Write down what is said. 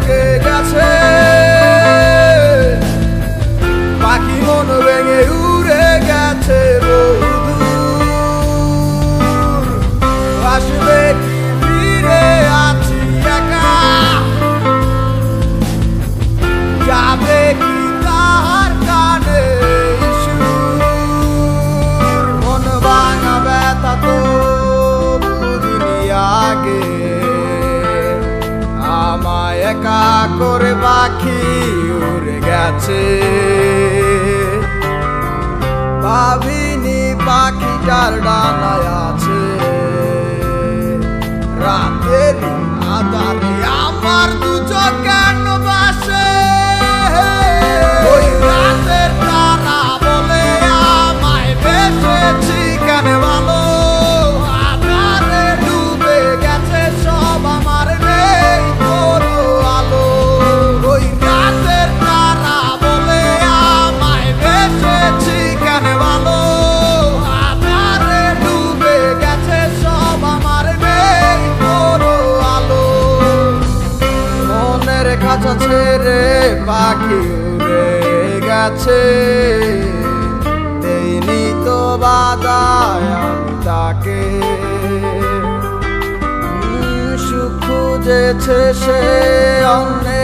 থেকে গেছে? একা করে পাখি উড়ে গেছে। ভাবিনি পাখিটার ডানায় আছে। রাতের ছেড়ে পাখি উড়ে গেছে। দেইনি তো আমি তাকে। সুখ খুঁজেছে সে অন্যেরই